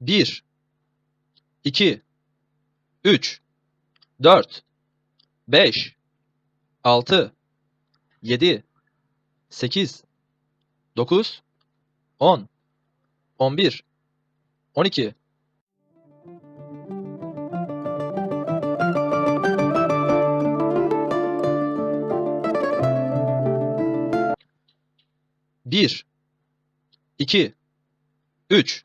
1 2 3 4 5 6 7 8 9 10 11 12 1 2 3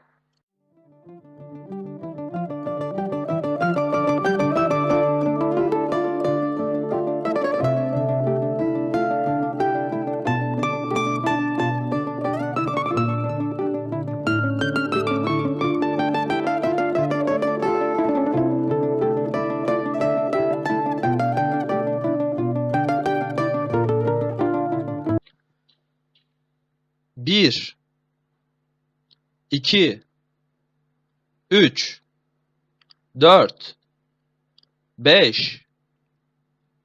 Bir, iki, üç, dört, beş,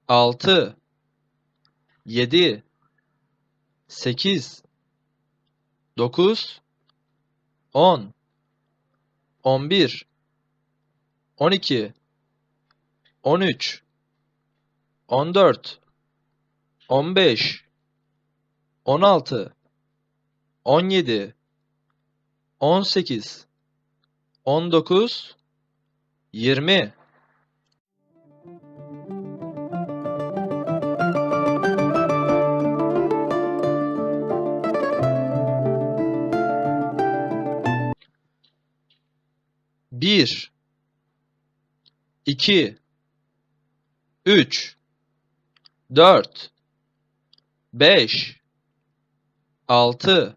altı, yedi, sekiz, dokuz, on, on bir, on iki, on üç, on dört, on beş, on altı, 17 18 19 20 1 2 3 4 5 6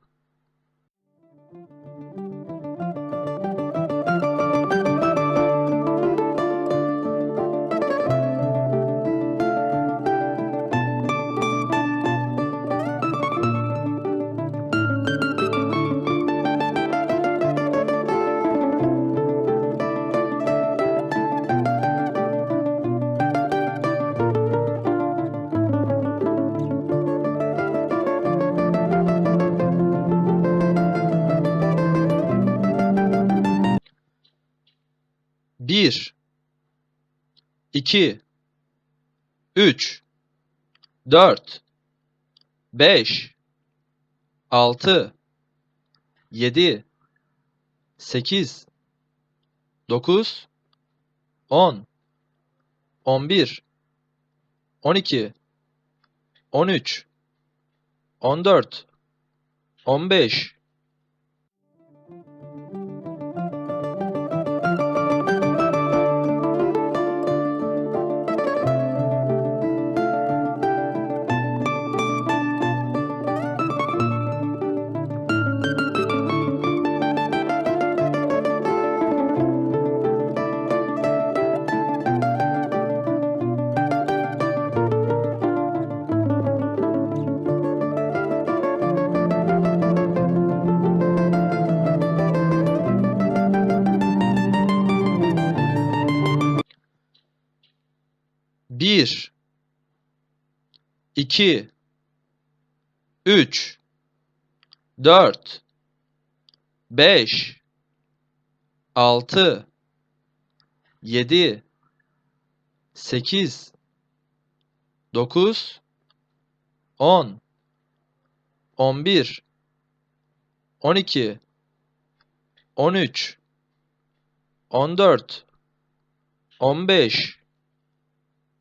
1 2 3 4 5 6 7 8 9 10 11 12 13 14 15 Bir, iki, üç, dört, beş, altı, yedi, sekiz, dokuz, on, on bir, on iki, on üç, on dört, on beş,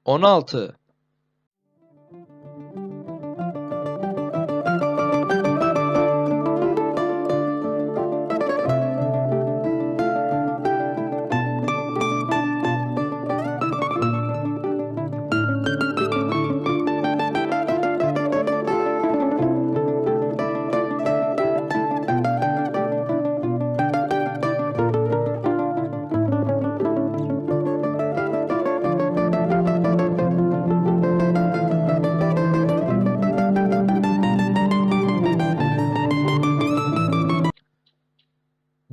16 1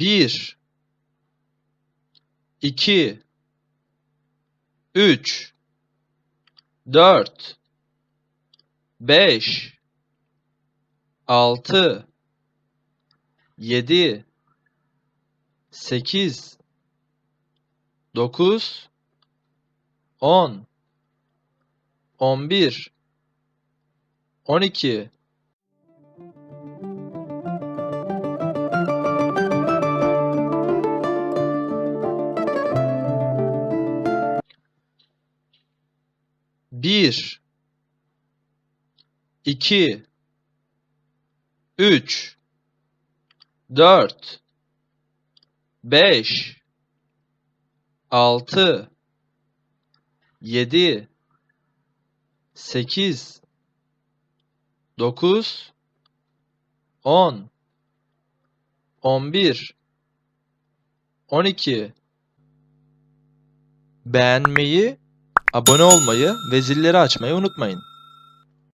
Bir, iki, üç, dört, beş, altı, yedi, sekiz, dokuz, on, on bir, on iki, Bir, iki, üç, dört, beş, altı, yedi, sekiz, dokuz, on, on bir, on iki. Beğenmeyi, abone olmayı ve zilleri açmayı unutmayın.